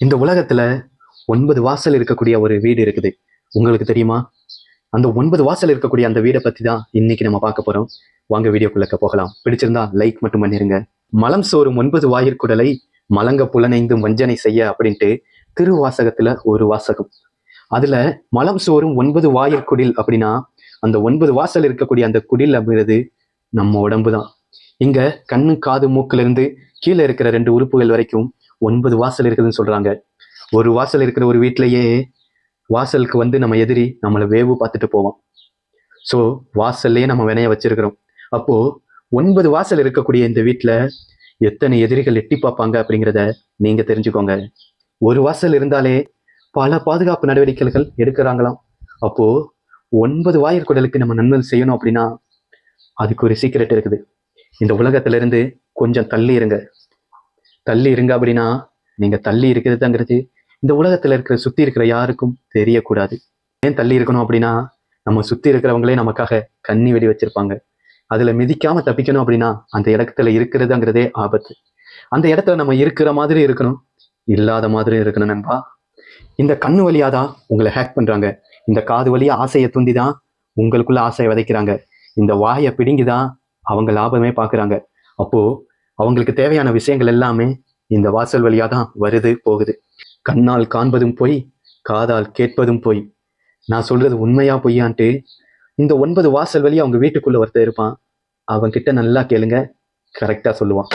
இந்த உலகத்துல ஒன்பது வாசல் இருக்கக்கூடிய ஒரு வீடு இருக்குது. உங்களுக்கு தெரியுமா? அந்த ஒன்பது வாசல் இருக்கக்கூடிய அந்த வீடை பத்தி தான் இன்னைக்கு நம்ம பார்க்க போறோம். வாங்க வீடியோக்குள்ளக்க போகலாம். பிடிச்சிருந்தா லைக் மட்டும் பண்ணிருங்க. மலம் சோறும் ஒன்பது வாயிற்குடலை மலங்க புலனைந்தும் வஞ்சனை செய்ய அப்படின்ட்டு திருவாசகத்துல ஒரு வாசகம். அதுல மலம் சோறும் ஒன்பது வாயிற்குடில் அப்படின்னா அந்த ஒன்பது வாசல் இருக்கக்கூடிய அந்த குடில் அப்படிங்கிறது நம்ம உடம்பு தான் இங்க கண்ணு காது மூக்கிலிருந்து கீழே இருக்கிற ரெண்டு உறுப்புகள் வரைக்கும் ஒன்பது வாசல் இருக்குதுன்னு சொல்கிறாங்க ஒரு வாசல் இருக்கிற ஒரு வீட்லேயே வாசலுக்கு வந்து நம்ம எதிரி நம்மளை வேவு பார்த்துட்டு போவோம் ஸோ வாசல்லையே நம்ம வினைய வச்சிருக்கிறோம். அப்போது ஒன்பது வாசல் இருக்கக்கூடிய இந்த வீட்டில் எத்தனை எதிரிகள் எட்டி பார்ப்பாங்க அப்படிங்கிறத நீங்க தெரிஞ்சுக்கோங்க. ஒரு வாசல் இருந்தாலே பல பாதுகாப்பு நடவடிக்கைகள் எடுக்கிறாங்களாம். அப்போ ஒன்பது வாயிற்குடலுக்கு நம்ம நன்மை செய்யணும் அப்படின்னா அதுக்கு ஒரு சீக்கிரட் இருக்குது. இந்த உலகத்துல இருந்து கொஞ்சம் தள்ளி இருங்க தள்ளி இருங்க அப்படின்னா நீங்க தள்ளி இருக்கிறதுங்கிறது இந்த உலகத்துல இருக்கிற சுத்தி இருக்கிற யாருக்கும் தெரியக்கூடாது. ஏன் தள்ளி இருக்கணும் அப்படின்னா நம்ம சுத்தி இருக்கிறவங்களே நமக்காக கண்ணி வெடி வச்சிருப்பாங்க. அதுல மிதிக்காம தப்பிக்கணும் அப்படின்னா அந்த இடத்துல இருக்கிறதுங்கிறதே ஆபத்து. அந்த இடத்துல நம்ம இருக்கிற மாதிரி இருக்கணும் இல்லாத மாதிரி இருக்கணும் நண்பா. இந்த கண்ணு வழியாதான் உங்களை ஹேக் பண்றாங்க. இந்த காது வழியா ஆசையை தூண்டி தான் உங்களுக்குள்ள ஆசையை விதைக்கிறாங்க. இந்த வாயை பிடுங்கி தான் அவங்க லாபமே பார்க்குறாங்க. அப்போ அவங்களுக்கு தேவையான விஷயங்கள் எல்லாமே இந்த வாசல் வழியாக தான் வருது போகுது. கண்ணால் காண்பதும் போய் காதால் கேட்பதும் போய். நான் சொல்றது உண்மையா பொய்யான்ட்டு இந்த ஒன்பது வாசல் வழி அவங்க வீட்டுக்குள்ள ஒருத்தர் இருப்பான். அவன் கிட்ட நல்லா கேளுங்க கரெக்டா சொல்லுவான்.